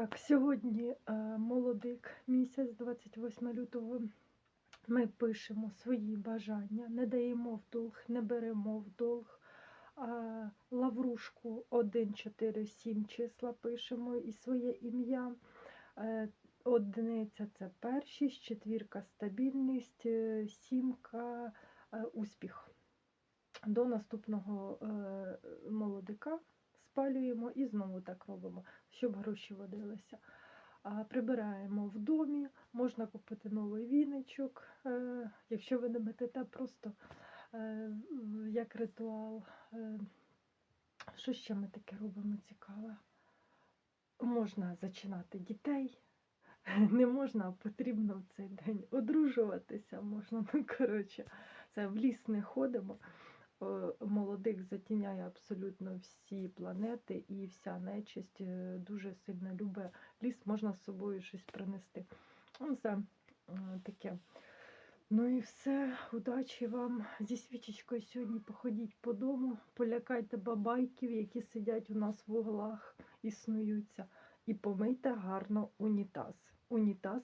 Так, сьогодні е, молодик, місяць, 28 лютого. Ми пишемо свої бажання, не даємо в долг, не беремо в долг. Лаврушку 1, 4, 7 числа пишемо і своє ім'я. Е, Одиниця це першість, четвірка стабільність, е, сімка успіх. До наступного молодика спалюємо і знову так робимо, щоб гроші водилися. Прибираємо в домі, можна купити новий віничок, е, якщо ви не метете, просто е, як ритуал. Е, Що ще ми таке робимо цікаве? Можна зачинати дітей, не можна, а потрібно в цей день одружуватися можна. Ну, коротше, це в ліс не ходимо. Е, Молодик затіняє абсолютно всі планети і вся нечисть е, дуже сильно любить ліс, можна з собою щось принести. Ну, це таке. Ну і все, удачі вам зі свічечкою сьогодні походіть по дому, полякайте бабайків, які сидять у нас в углах і снуються, і помийте гарно унітаз. Унітаз.